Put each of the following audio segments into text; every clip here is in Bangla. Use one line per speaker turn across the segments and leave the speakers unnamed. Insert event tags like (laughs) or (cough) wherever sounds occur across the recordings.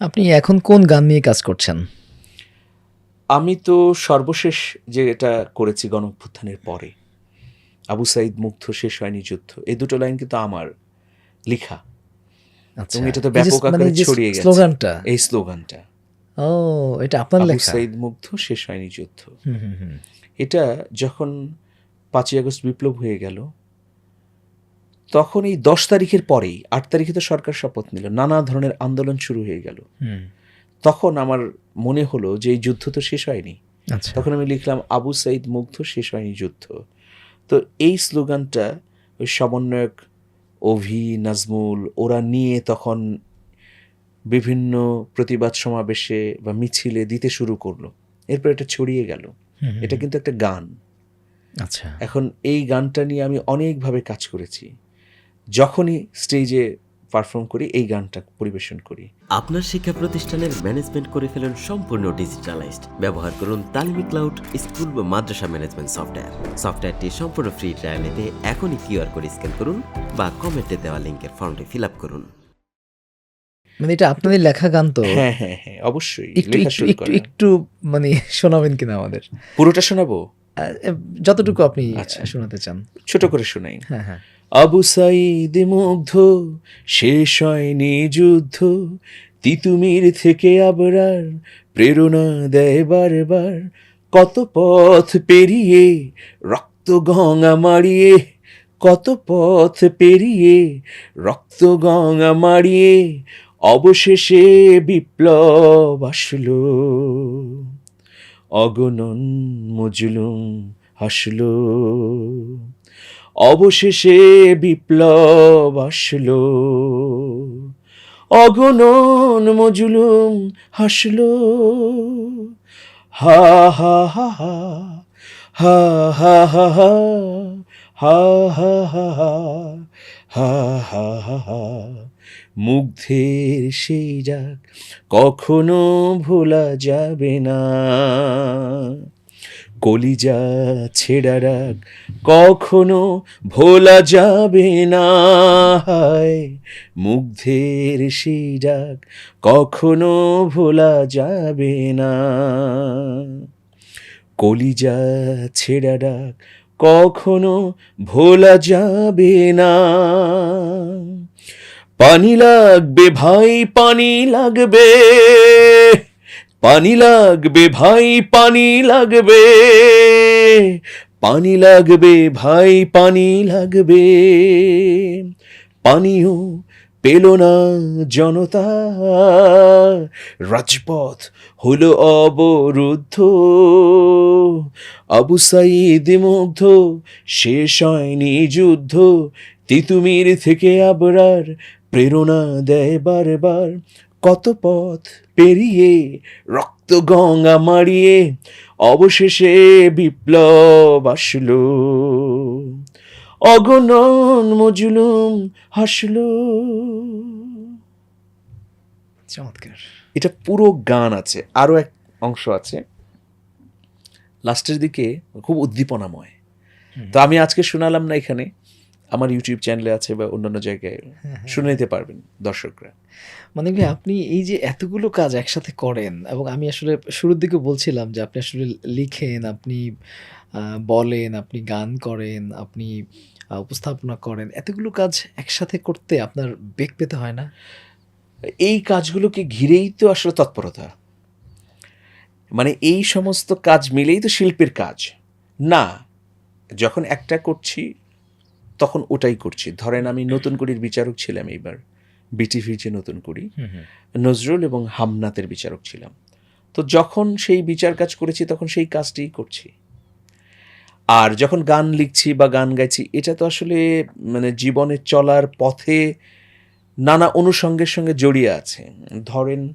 আপনি এখন কোন গান নিয়ে কাজ করছেন?
আমি তো সর্বশেষ যে এটা করেছি গণঅভ্যুত্থানের পরে। আবু সাইদ মুগ্ধ শেষ হয়নি যুদ্ধ। এই দুটো লাইন কিন্তু আমার লেখা।
আচ্ছা।
এবং এটা তো ব্যাপক
মানে
আকারে ছড়িয়ে গেছে।
স্লোগানটা।
এই স্লোগানটা।
ও এটা আপনার লেখা?
সাইদ মুগ্ধ শেষ হয়নি যুদ্ধ। এটা যখন পাঁচই আগস্ট বিপ্লব হয়ে গেল তখন এই দশ তারিখের পরেই আট তারিখে তো সরকার শপথ নিল নানা ধরনের আন্দোলন শুরু হয়ে গেল। তখন আমার মনে হলো যে এই যুদ্ধ তো শেষ হয়নি।
আচ্ছা।
তখন আমি লিখলাম আবু সাইদ মুগ্ধ শেষ হয়নি যুদ্ধ। তো এই স্লোগানটা ওই সমন্বয়ক অভি নাজমুল ওরা নিয়ে তখন বিভিন্ন প্রতিবাদ সমাবেশে বা মিছিলে দিতে শুরু করল। এরপর এটা ছড়িয়ে গেল। এটা কিন্তু একটা গান।
আচ্ছা।
এখন এই গানটা নিয়ে আমি অনেকভাবে কাজ করেছি। যখনই স্টেজে পারফর্ম করি এই গানটা পরিবেশন করি।
আপনার শিক্ষা প্রতিষ্ঠানের ম্যানেজমেন্ট করে ফেলুন সম্পূর্ণ ডিজিটালাইজড ব্যবহার করুন তালিমি ক্লাউড স্কুল বা মাদ্রাসা ম্যানেজমেন্ট সফটওয়্যার সফটওয়্যারটি সম্পূর্ণ ফ্রি ট্রায়াল নিতে এখনই কিউআর কোড স্ক্যান করুন বা কমেন্টে দেওয়া লিঙ্কের ফর্মটি ফিল আপ করুন।
মানে এটা আপনাদের লেখা গান তো?
হ্যাঁ হ্যাঁ হ্যাঁ অবশ্যই।
একটু একটু একটু মানে শোনাবেন কিনা আমাদের?
পুরোটা শোনাবো?
আহ, যতটুকু আপনি
আচ্ছা।
শোনাতে চান।
ছোট করে শোনাই।
হ্যাঁ হ্যাঁ।
আবু সাইদ মুগ্ধ, শেষ হয়নি যুদ্ধ। তিতুমির থেকে আবরার প্রেরণা দেয় বারবার। কত পথ পেরিয়ে রক্ত গঙ্গা মারিয়ে কত পথ পেরিয়ে রক্ত গঙ্গা মারিয়ে অবশেষে বিপ্লব আসলো। অগণন মজলুম হাসলো। অবশেষে বিপ্লব আসলো অগণন মজুলুম হাসলো হা হা হা হা হা হা হা হা হা হা হা হা হা হা হা মুগ্ধের সেই ডাক কখনো ভোলা যাবে না কলিজা ছেড়া রাগ কখনো ভোলা যাবে না। হায়, মুগ্ধের সেই ডাক কখনো ভোলা যাবে না। কলিজা ছেড়া ডাক কখনো ভোলা যাবে না। পানি লাগবে ভাই, পানি লাগবে। পানি লাগবে ভাই, পানি লাগবে। পানি লাগবে ভাই, পানি লাগবে। পানিও পেল না জনতা। রাজপথ হলো অবরুদ্ধ। আবু সাইদ মুগ্ধ, শেষ হয়নি যুদ্ধ। তিতুমির থেকে আবরার প্রেরণা দেয় বারবার। কত পথ পেরিয়ে রক্ত গঙ্গা মারিয়ে অবশেষে বিপ্লব আসলো। অগণন মজুলুম হাসলো।
চমৎকার।
এটা পুরো গান আছে আরও এক অংশ আছে। লাস্টের দিকে খুব উদ্দীপনাময়। তো আমি আজকে শোনালাম না এখানে আমার ইউটিউব চ্যানেলে আছে বা অন্যান্য জায়গায় শুনে নিতে পারবেন দর্শকরা।
মানে ভাই আপনি এই যে এতগুলো কাজ একসাথে করেন এবং আমি আসলে শুরুর দিকে বলছিলাম যে আপনি আসলে লিখেন আপনি বলেন আপনি গান করেন আপনি উপস্থাপনা করেন এতগুলো কাজ একসাথে করতে আপনার বেগ পেতে হয় না?
এই কাজগুলোকে ঘিরেই তো আসলে তৎপরতা। মানে এই সমস্ত কাজ মিলেই তো শিল্পের কাজ। না যখন একটা করছি তখন ওটাই করছি। ধরেন আমি নতুন করির বিচারক ছিলাম এইবার। বিটিভির যে নতুন করি নজরুল এবং হামনাতের বিচারক ছিলাম। তো যখন সেই বিচার কাজ করেছি তখন সেই কাজটিই করছি। আর যখন গান লিখছি বা গান গাইছি এটা তো আসলে মানে জীবনে চলার পথে নানা অনুষঙ্গের সঙ্গে জড়িয়ে আছে। ধরেন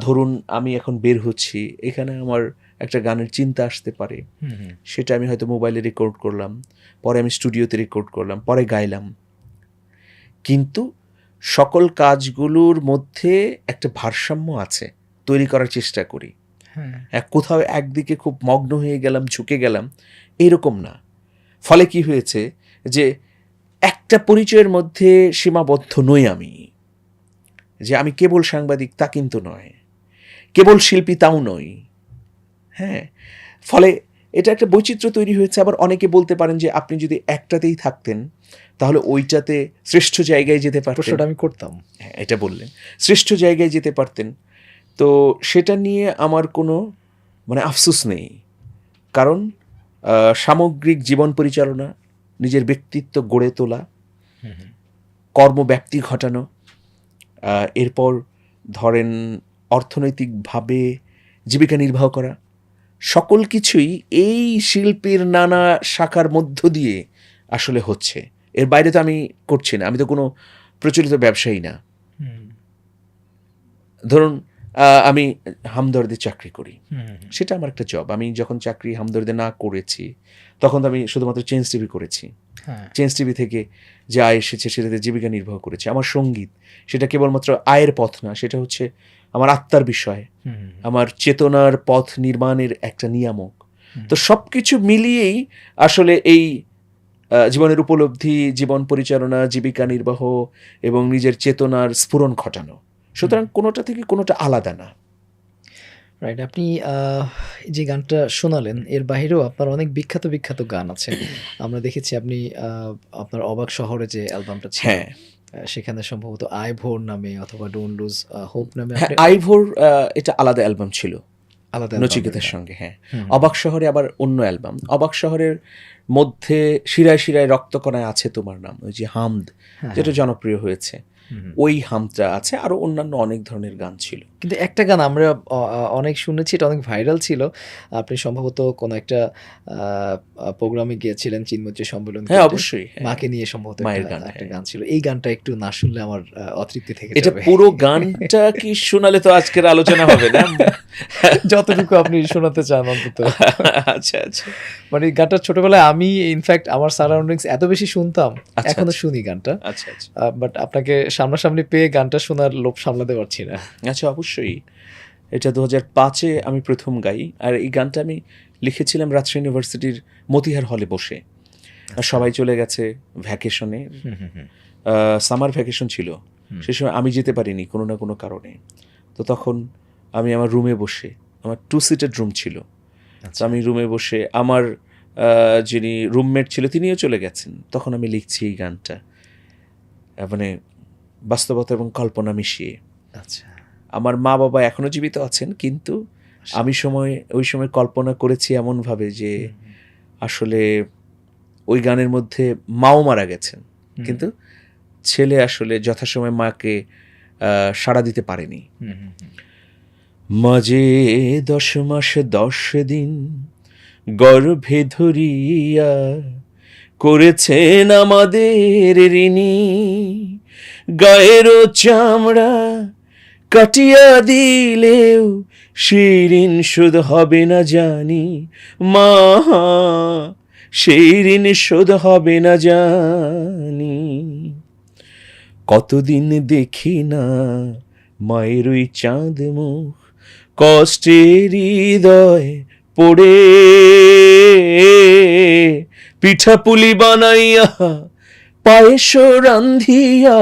ধরুন আমি এখন বের হচ্ছি এখানে আমার একটা গানের চিন্তা আসতে পারে। সেটা আমি হয়তো মোবাইলে রেকর্ড করলাম পরে আমি স্টুডিওতে রেকর্ড করলাম পরে গাইলাম। কিন্তু সকল কাজগুলোর মধ্যে একটা ভারসাম্য আছে তৈরি করার চেষ্টা করি।
হ্যাঁ।
এক কোথাও একদিকে খুব মগ্ন হয়ে গেলাম ঝুঁকে গেলাম এরকম না। ফলে কি হয়েছে যে একটা পরিচয়ের মধ্যে সীমাবদ্ধ নই আমি। যে আমি কেবল সাংবাদিক তা কিন্তু নয় কেবল শিল্পী তাও নই। হ্যাঁ। ফলে এটা একটা বৈচিত্র্য তৈরি হয়েছে। আবার অনেকে বলতে পারেন যে আপনি যদি একটাতেই থাকতেন তাহলে ওইটাতে শ্রেষ্ঠ জায়গায় যেতে পারতেন।
সেটা আমি করতাম।
হ্যাঁ এটা বললেন। শ্রেষ্ঠ জায়গায় যেতে পারতেন। তো সেটা নিয়ে আমার কোনো মানে আফসোস নেই। কারণ সামগ্রিক জীবন পরিচালনা নিজের ব্যক্তিত্ব গড়ে তোলা কর্মব্যাপ্তি ঘটানো এরপর ধরেন অর্থনৈতিকভাবে জীবিকা নির্বাহ করা সকল কিছুই এই শিল্পের নানা শাখার মধ্য দিয়ে আসলে হচ্ছে। এর বাইরে তো আমি করছি না আমি তো কোনো প্রচলিত ব্যবসায়ী না। ধরুন আমি হামদর্দে চাকরি করি। সেটা আমার একটা জব আমি যখন চাকরি হামদর্দে না করেছি তখন তো আমি শুধুমাত্র চেঞ্জ টিভি করেছি।
হ্যাঁ।
চেঞ্জ টিভি থেকে যে আয় এসেছে সেটাতে জীবিকা নির্বাহ করেছে। আমার সংগীত সেটা কেবলমাত্র আয়ের পথ না সেটা হচ্ছে আমার আত্মার বিষয় আমার চেতনার পথ নির্মাণের একটা নিয়ামক। তো সব কিছু মিলিয়েই আসলে এই জীবনের উপলব্ধি জীবন পরিচালনা জীবিকা নির্বাহ এবং নিজের চেতনার স্ফুরণ ঘটানো। সুতরাং কোনোটা থেকে কোনোটা আলাদা না।
রাইট আপনি যে গানটা শোনালেন এর বাইরেও আপনার অনেক বিখ্যাত বিখ্যাত গান আছে। আমরা দেখেছি আপনি আহ, আপনার অবাক শহরে যে অ্যালবামটা ছিল।
হ্যাঁ।
সেখানে সম্ভবত আই ভোর নামে অথবা ডোন্ট লুজ হোপ নামে
আই
ভোর
আইভোর এটা আলাদা অ্যালবাম ছিল।
আলাদা
নচিকেতার সঙ্গে হ্যাঁ। অবাক শহরে আবার অন্য অ্যালবাম। অবাক শহরের মধ্যে শিরায় শিরায় রক্তকণায় আছে তোমার নাম ওই যে হামদ
হ্যাঁ,
যেটা জনপ্রিয় হয়েছে। ওই হামটা আছে আরও অন্যান্য অনেক ধরনের গান ছিল।
কিন্তু একটা গান আমরা অনেক শুনেছি এটা অনেক ভাইরাল ছিল। আপনি সম্ভবত কোনো একটা প্রোগ্রামে গিয়েছিলেন চিন্ময় সম্মেলন
হ্যাঁ অবশ্যই হ্যাঁ।
মাকে নিয়ে সম্ভবত
মায়ের গান,
একটা
হ্যাঁ।
গান ছিল। এই গানটা একটু না শুনলে আমার অতৃপ্তি থেকে
এটা পুরো গানটা কি শোনালে তো আজকের আলোচনা হবে না? (laughs)
যতটুকু আপনি শোনাতে চান অন্তত।
আচ্ছা আচ্ছা।
মানে গানটা ছোটবেলায় আমি ইনফ্যাক্ট আমার সারাউন্ডিংস এত বেশি শুনতাম
আচ্ছা,
এখনও
আচ্ছা।
শুনি গানটা।
আচ্ছা আচ্ছা।
বাট আপনাকে সামনাসামনি পেয়ে গানটা শোনার লোভ সামলাতে পারছি না।
আচ্ছা অবশ্যই। এটা দু হাজার পাঁচে আমি প্রথম গাই আর এই গানটা আমি লিখেছিলাম রাজশাহী ইউনিভার্সিটির মতিহার হলে বসে। আর সবাই চলে গেছে ভ্যাকেশনে। সামার ভ্যাকেশন ছিল। সে সময় আমি যেতে পারিনি কোনো না কোনো কারণে। তো তখন আমি আমার রুমে বসে আমার টু সিটেড রুম ছিল তো আমি রুমে বসে আমার যিনি রুমমেট ছিল তিনিও চলে গেছেন। তখন আমি লিখছি এই গানটা। মানে বাস্তবতা এবং কল্পনা মিশিয়ে।
আচ্ছা।
আমার মা বাবা এখনও জীবিত আছেন কিন্তু আমি সময় ওই সময় কল্পনা করেছি এমনভাবে যে আসলে ওই গানের মধ্যে মাও মারা গেছেন। কিন্তু ছেলে আসলে যথাসময় মাকে সাড়া দিতে পারেনি। মাঝে দশ মাস দশ দিন গর্ভে ধরিয়া করেছেন আমাদের ঋণী। গায়ের চামড়া কাটিয়া দিলেও সেই ঋণ শোধ হবে না জানি। মা সেই ঋণ শোধ হবে না জানি। কতদিন দেখি না মায়ের ওই চাঁদ মুখ, কষ্টের হৃদয় পড়ে। পিঠাপুলি বানাইয়া পায়েস রান্ধিয়া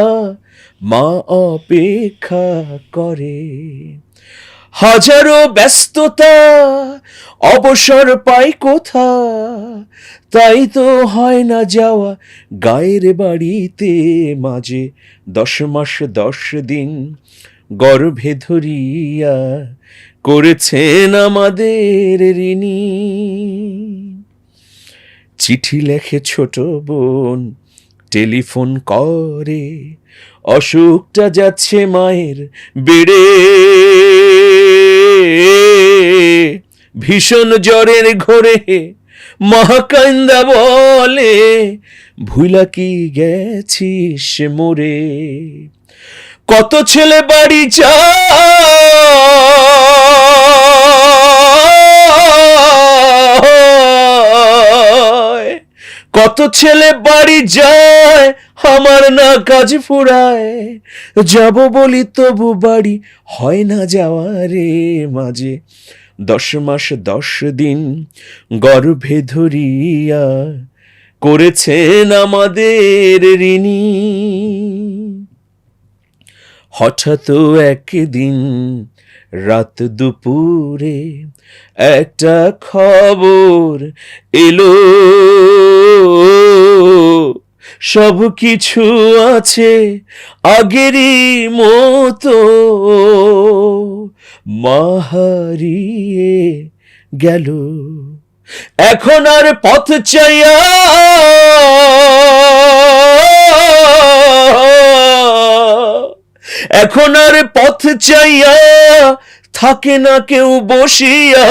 মা অপেক্ষা করে। হাজারো ব্যস্ততা, অবসর পাই কোথা? তাই তো হয় না যাওয়া গায়ের বাড়িতে মাঝে। দশ মাস, দশ দিন গর্ভে ধরিয়া করেছেন আমাদের ঋণী। চিঠি লেখে ছোট বোন টেলিফোন করে, অসুখটা যাচ্ছে মায়ের বেড়ে। ভীষণ জ্বরের ঘোরে, মহাকান্দা বলে, ভুলা কি গেছিস মোরে? কত ছেলে বাড়ি যায় কত ছেলে বাড়ি যায়, আমার না কাজ ফুরায়। যাব বলি তবু বাড়ি হয় না যাওয়া রে মাঝে। দশ মাস দশ দিন গর্ভে ধরিয়া করেছেন আমাদের ঋণী। হঠাৎ একদিন রাত দুপুরে একটা খবর এলো। সব কিছু আছে আগেরই মতো। মাহারিয়ে গেল। এখন আর পথ চাইয়া এখন আর পথ চাইয়া থাকে না কেউ বসিয়া।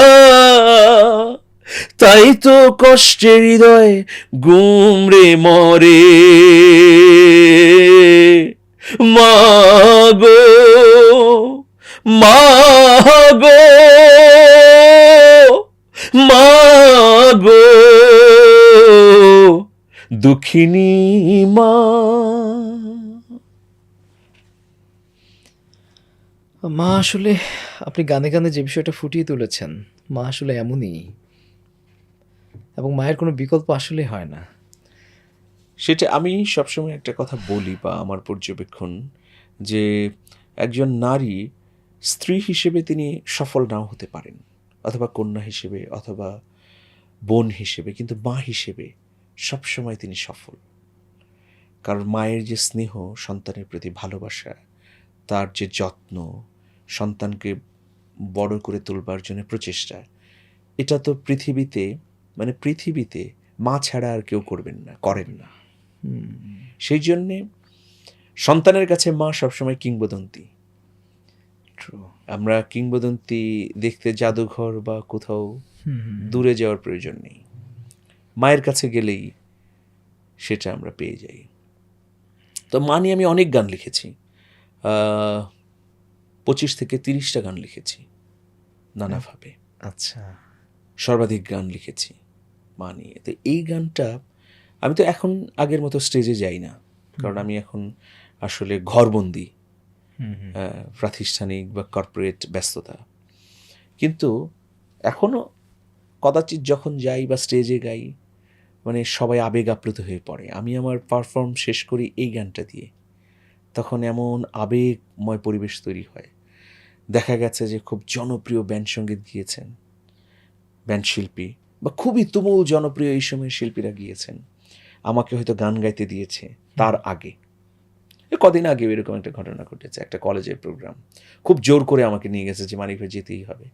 তাই তো কষ্টের হৃদয় গুমরে মরে। মাগো মাগো মাগো দুঃখিনী মা।
মা আসলে, আপনি গানে গানে যে বিষয়টা ফুটিয়ে তুলেছেন, মা আসলে এমনই। এবং মায়ের কোনো বিকল্প আসলে হয় না।
সেটা আমি সবসময় একটা কথা বলি বা আমার পর্যবেক্ষণ যে একজন নারী স্ত্রী হিসেবে তিনি সফল নাও হতে পারেন, অথবা কন্যা হিসেবে অথবা বোন হিসেবে, কিন্তু মা হিসেবে সবসময় তিনি সফল। কারণ মায়ের যে স্নেহ, সন্তানের প্রতি ভালোবাসা, তার যে যত্ন সন্তানকে বড় করে তোলবার জন্য প্রচেষ্টা। এটা তো পৃথিবীতে মানে পৃথিবীতে মা ছাড়া আর কেউ করবেন না করেন না। সেই জন্যে সন্তানের কাছে মা সবসময় কিংবদন্তি. আমরা কিংবদন্তি দেখতে জাদুঘর বা কোথাও দূরে যাওয়ার প্রয়োজন নেই। মায়ের কাছে গেলেই সেটা আমরা পেয়ে যাই। তো মা নিয়ে আমি অনেক গান লিখেছি। পঁচিশ থেকে তিরিশটা গান লিখেছি নানাভাবে।
আচ্ছা।
সর্বাধিক গান লিখেছি মা নিয়ে। তো এই গানটা আমি তো এখন আগের মতো স্টেজে যাই না কারণ আমি এখন আসলে ঘরবন্দি প্রাতিষ্ঠানিক বা কর্পোরেট ব্যস্ততা। কিন্তু এখনও কদাচিৎ যখন যাই বা স্টেজে গাই মানে সবাই আবেগ আপ্লুত হয়ে পড়ে। আমি আমার পারফর্ম শেষ করি এই গানটা দিয়ে। তখন এমন আবেগময় পরিবেশ তৈরি হয়। দেখা গেছে যে খুব জনপ্রিয় ব্যান্ড সংগীত গিয়েছেন। ব্যান্ড শিল্পী বা খুবই তুমুল জনপ্রিয় এই সময় শিল্পীরা গিয়েছেন। আমাকে হয়তো গান গাইতে দিয়েছে তার আগে। কদিন আগে এরকম একটা ঘটনা ঘটেছে একটা কলেজের প্রোগ্রাম খুব জোর করে আমাকে নিয়ে গেছে যে মানিক ভাই যেতেই হবে।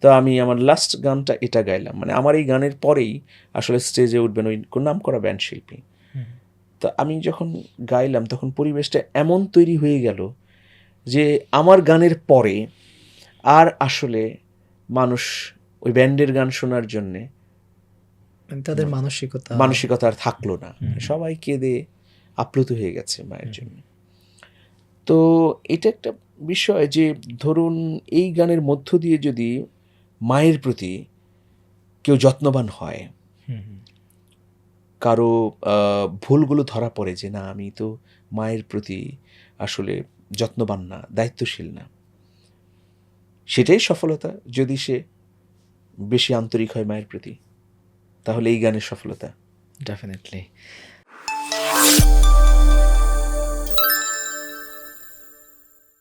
তো আমি আমার লাস্ট গানটা এটা গাইলাম। মানে আমার এই গানের পরেই আসলে স্টেজে উঠবেন ওই নাম করা ব্যান্ড শিল্পী। তো আমি যখন গাইলাম তখন পরিবেশটা এমন তৈরি হয়ে গেল যে আমার গানের পরে আর আসলে মানুষ ওই ব্যান্ডের গান শোনার জন্যে
মানে তাদের মানসিকতা
মানসিকতা আর থাকল না। সবাই কেঁদে আপ্লুত হয়ে গেছে মায়ের জন্য। তো এটা একটা বিষয় যে ধরুন এই গানের মধ্য দিয়ে যদি মায়ের প্রতি কেউ যত্নবান হয়
হুম, হুম,
কারও আহ, ভুলগুলো ধরা পড়ে যে না আমি তো মায়ের প্রতি আসলে যত্নবান না, দায়িত্বশীল না। সেটাই সফলতা যদি সে বেশি আন্তরিক হয় মায়ের প্রতি, তাহলে এই গানের সফলতা।
ডেফিনেটলি